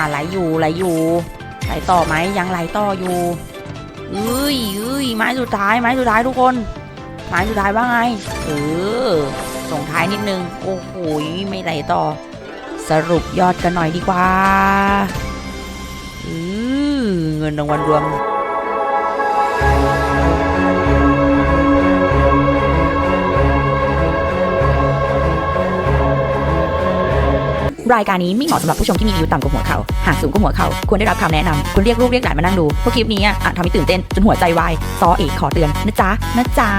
อ่าไหลอยู่ไหลอยู่ไหลต่อไหมยังไหลต่ออยู่เอ้ยเอ้ยไม้สุดท้ายไม้สุดท้ายทุกคน ไม้สุดท้ายว่าไงเออส่งท้ายนิดนึงโอ้โหไม่ไหลต่อ สรุปยอดกันหน่อยดีกว่าเงินรางวัลรวม รายการนี้ไม่เหมาะสำหรับผู้ชมที่มีอายุต่ำกว่าหัวเขาหากสูงกว่าหัวเขาควรได้รับคำแนะนำควรเรียกลูกเรียกหลานมานั่งดูเพราะคลิปนี้อาจทำให้ตื่นเต้นจนหัวใจวายซอเอกขอเตือนนะจ๊ะนะจ๊ะ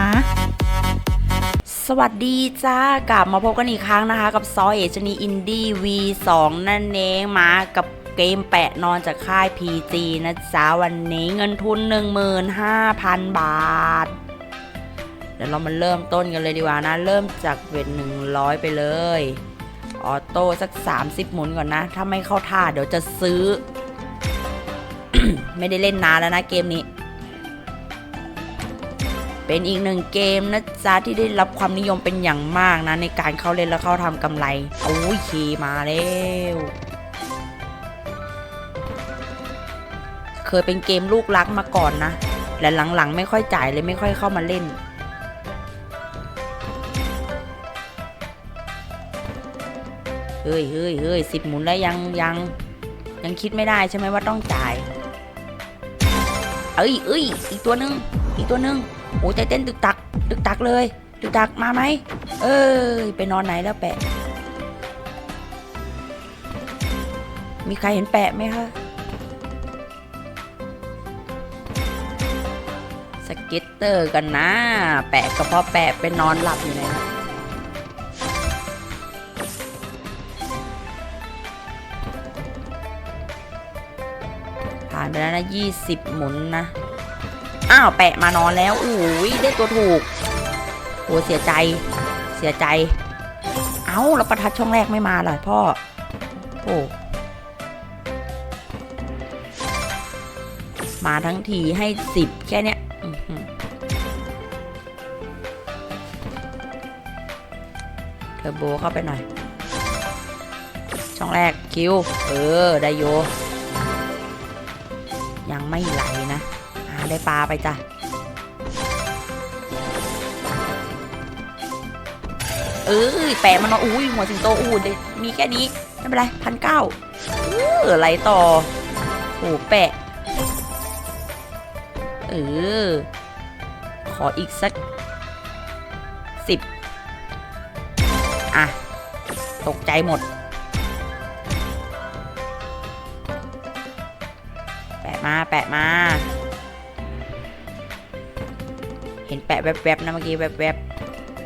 สวัสดีจ้ากลับมาพบกันอีกครั้งนะคะ กับซอเอชนีอินดี้ V2 นั่นเองมากับเกมแปะนอนจากค่าย PG นะจ๊ะวันนี้เงินทุน 15,000 บาท เดี๋ยวเรามาเริ่มต้นกันเลยดีกว่านะ เริ่มจากเวท100 ไปเลย ออโต้สัก 30 หมุนก่อนนะ ถ้าไม่เข้าท่าเดี๋ยวจะซื้อ ไม่ได้เล่นนานแล้วนะเกมนี้ เป็นอีกหนึ่งเกมนะจ๊ะที่ได้รับความนิยมเป็นอย่างมากนะในการเข้าเล่นแล้วเข้าทำกำไร โอ้ยเคมาแล้วเคยเป็นเกมลูกรักมาก่อนนะ และหลังๆ ไม่ค่อยจ่ายเลยไม่ค่อยเข้ามาเล่น เฮ้ยเฮ้ยเฮ้ยสิบหมุนแล้วยังยังยังคิดไม่ได้ใช่ไหมว่าต้องจ่าย เอ้ยเอ้ยอีกตัวหนึ่งอีกตัวหนึ่งโอ้ใจเต้นตึกตัก ตึกตักเลย ตึกตักมาไหม เอ้ยไปนอนไหนแล้วแปะ มีใครเห็นแปะไหมคะสเก็ตเตอร์กันนะ แปะก็เพราะแปะไปนอนหลับอยู่ไหน ผ่านไปแล้วนะยี่สิบหมุนนะ อ้าว แปะมานอนแล้วอุ้ยได้ตัวถูกโอ้เสียใจ เสียใจ เอ้าแล้วประทัดช่องแรกไม่มาล่ะพ่อ โอ้มาทั้งทีให้สิบแค่เนี้ยเทอร์โบเข้าไปหน่อย ช่องแรกคิว เออ ได้โย ยังไม่ไหลนะอาได้ปลาไปจ้ะเออแปะมันเนาอุ้ยหัวสิงโตอู้ดมีแค่นี้ไม่เป็นไรพันเก้าเออไหลต่อโอ้แปะเออขออีกสักสิบอะ ตกใจหมด แปะมาแปะมา เห็นแปะแวบๆนะเมื่อกี้แวบ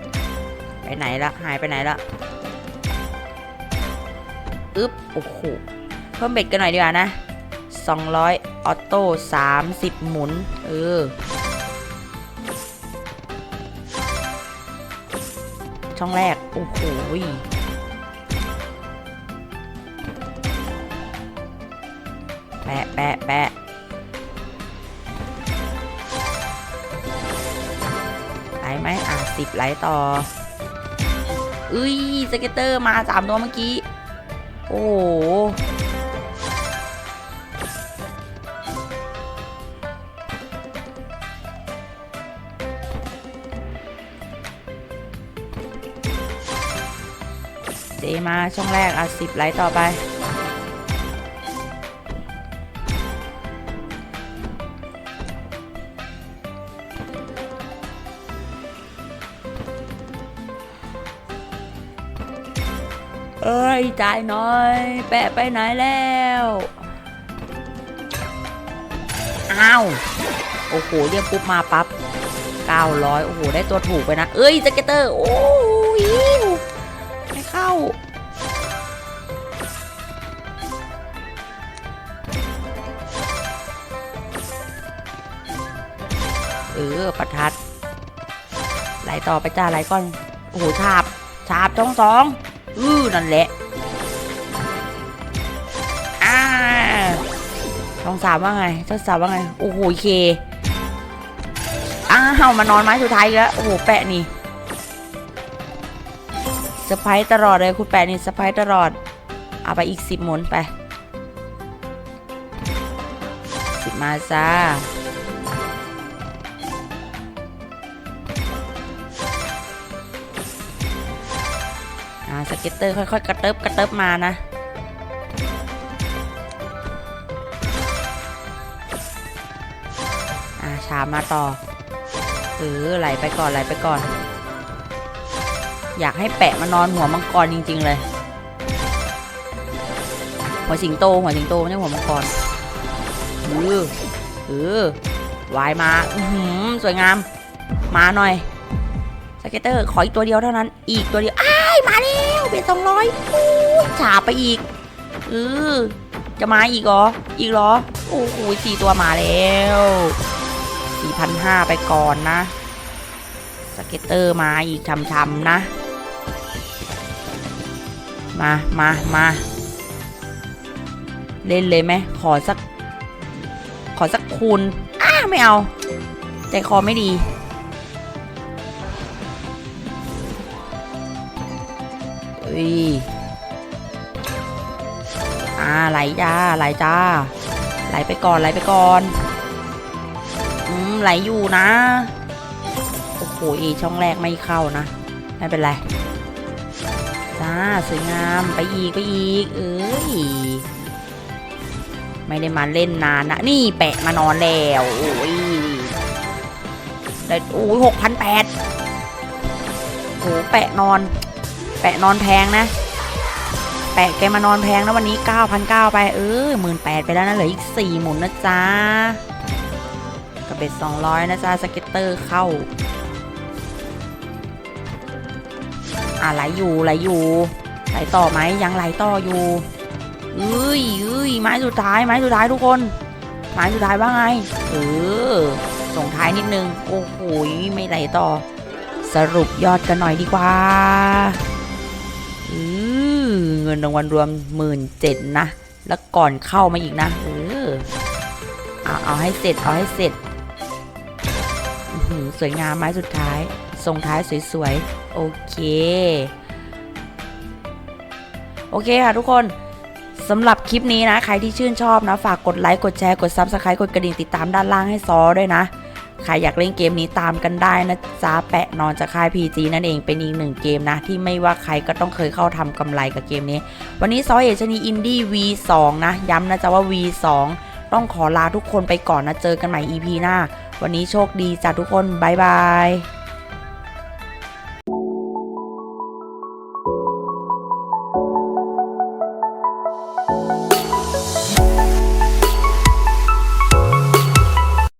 ๆไปไหนละหายไปไหนละอึ๊บโอ้โหเพิ่มเบ็ดกันหน่อยดีกว่านะ200 ออโต้30 หมุน เออ ช่องแรก โอ้โห แปะแปะแปะไหลไหมอะสิบไหลต่ออุ้ยสเก็ตเตอร์มาสามตัวเมื่อกี้ โอ้โหเจมาช่องแรกอะสิบไหลต่อไป เอ้ยจ่ายน่อย แปะไปไหนแล้ว อ้าว โอ้โหเรียกปุ๊บมาปั๊บ900 โอ้โห ได้ตัวถูกไปนะ เอ้ยสเก็ตเตอร์ โอ้ยไม่เข้า เออ ประทัดไหลต่อไปจ้าไหลก่อน โอ้โห ฉาบ ฉาบช่องสอง อือนั่นแหละอ่าช่องสามว่าไงช่องสามว่าไง โอ้โหเคอ้าวมานอนไม้สุดท้ายแล้วโอ้โหแปะนี่เซอร์ไพร์ตลอดเลยคุณแปะนี่เซอร์ไพร์ตลอด เอาไปอีกสิบหมุนไปสิบมาจ้า สเก็ตเตอร์ค่อยๆ กระเติบกระเติบมานะ อ่าชามาต่อเออไหลไปก่อนไหลไปก่อน อยากให้แปะมานอนหัวมังกรจริง ๆ เลย หัวสิงโตหัวสิงโตไม่ใช่หัวมังกรเออเออวายมาอือหือสวยงาม มาหน่อยสเก็ตเตอร์ขออีกตัวเดียวเท่านั้น อีกตัวเดียวอ้ายมาแล้ว เป็นสองร้อยฉาบไปอีกเออจะมาอีกเหรอ อีกเหรอ โอ้โหสี่ตัวมาแล้วสี่พันห้าไปก่อนนะ สเก็ตเตอร์มาอีกช้ำๆนะ มามามาเล่นเลยไหมขอสัก ขอสักคูณอ้าไม่เอา ใจคอไม่ดี เอ้ยอ่าไหลจ้าไหลจ้า ไหลไปก่อนไหลไปก่อนอืมไหลอยู่นะ โอ้โหเอช่องแรกไม่เข้านะ ไม่เป็นไรจ้าสวยงามไปอีกไปอีก เอ้ยไม่ได้มาเล่นนานนะ นี่แปะมานอนแล้วโอ้ยได้โอ้ยหกพันแปดโอ้แปะนอน แปะนอนแพงนะ แปะแกมานอนแพงนะวันนี้ 9,900 ไป เออหมื่นแปดไปแล้วนะเหลืออีก 4 หมุนนะจ๊ะกับเบ็ด 200 นะจ๊ะสเก็ตเตอร์เข้าอะไหลอยู่ไหลอยู่ไหลต่อไหมยังไหลต่ออยู่เอ้ยเอ้ยไม้สุดท้ายไม้สุดท้ายทุกคนไม้สุดท้ายว่าไงเออส่งท้ายนิดนึง โอ้โหไม่ไหลต่อ สรุปยอดกันหน่อยดีกว่า เงินรางวัลรวมหมื่นเจ็ดนะ แล้วก่อนเข้ามาอีกนะเออเอาเอาให้เสร็จเอาให้เสร็จสวยงามไม้สุดท้ายส่งท้ายสวยๆ โอเค โอเคค่ะทุกคนสำหรับคลิปนี้นะ ใครที่ชื่นชอบนะ ฝากกดไลค์ กดแชร์ กด Subscribe กดกระดิ่งติดตามด้านล่างให้ซอด้วยนะ ใครอยากเล่นเกมนี้ตามกันได้นะจ๊ะแปะนอนจากค่าย PG นั่นเองเป็นอีกหนึ่งเกมนะ ที่ไม่ว่าใครก็ต้องเคยเข้าทำกำไรกับเกมนี้ วันนี้ซอเอชนีอินดี้ V2 นะ ย้ำนะจ๊ะว่า V2 ต้องขอลาทุกคนไปก่อนนะเจอกันใหม่ EP หน้า วันนี้โชคดีจ้ะทุกคนบ๊ายบาย